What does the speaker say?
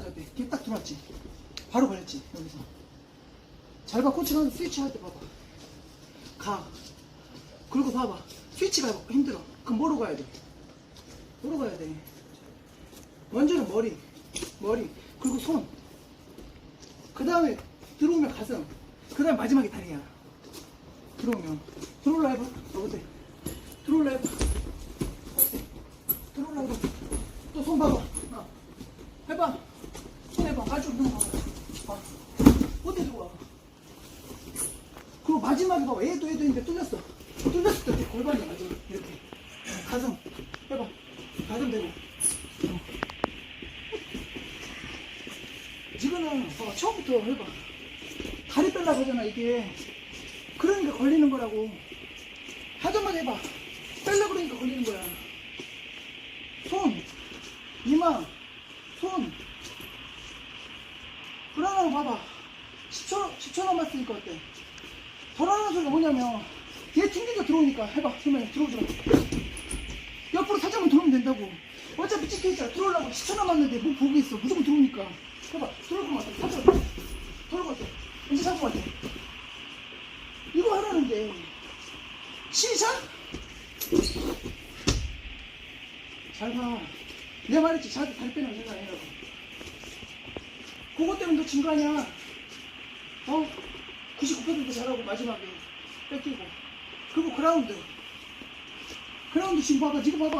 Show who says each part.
Speaker 1: 들어오자마자 돼. 이렇게 딱 들어왔지. 바로 걸렸지, 여기서. 잘 봐, 코치가 스위치 할 때 봐봐. 가. 그리고 봐봐. 스위치가 힘들어. 그럼 뭐로 가야 돼? 뭐로 가야 돼? 먼저는 머리. 머리. 그리고 손. 그 다음에 들어오면 가슴. 그 다음에 마지막에 다리야. 들어오면. 들어올라 해봐. 너 어때? 들어올라 해봐. 어때? 들어올라 해봐. 또 손 봐봐. 하나. 해봐. 손 해봐. 아주 눈 봐봐. 봐. 어때 좋아? 그리고 마지막에 봐봐. 얘도 얘도 있는데 뚫렸어. 뚫렸을 때 골반이 맞아. 이렇게. 가슴. 해봐. 가슴 대고. 어. 지금은 봐봐. 처음부터 해봐. 다리 빼려고 하잖아, 이게. 그러니까 걸리는 거라고. 하자마자 해봐. 빼려고 그러니까 걸리는 거야. 손, 이마, 한거 봐봐. 10초, 10초 남았으니까 어때? 불안한 소리가 뭐냐면, 얘 튕기가 들어오니까 해봐. 그러면 들어오죠. 옆으로 살짝만 들어오면 된다고. 어차피 찍혀있잖아. 들어오려고 10초 남았는데 뭐 보고 있어. 무조건 들어오니까. 해봐. 들어올 것 같아. 살짝. 들어올 것 같아. 이제 잡을 것 같아. 이거 하라는데. 시작! 잘 봐. 내 말했지. 자기 다리 빼는 생각 아니라고. 그것 때문에 너진 거 아니야. 어? 99% 잘하고 마지막에 뺏기고. 그리고 그라운드. 그라운드 지금 봐봐. 지금 봐봐.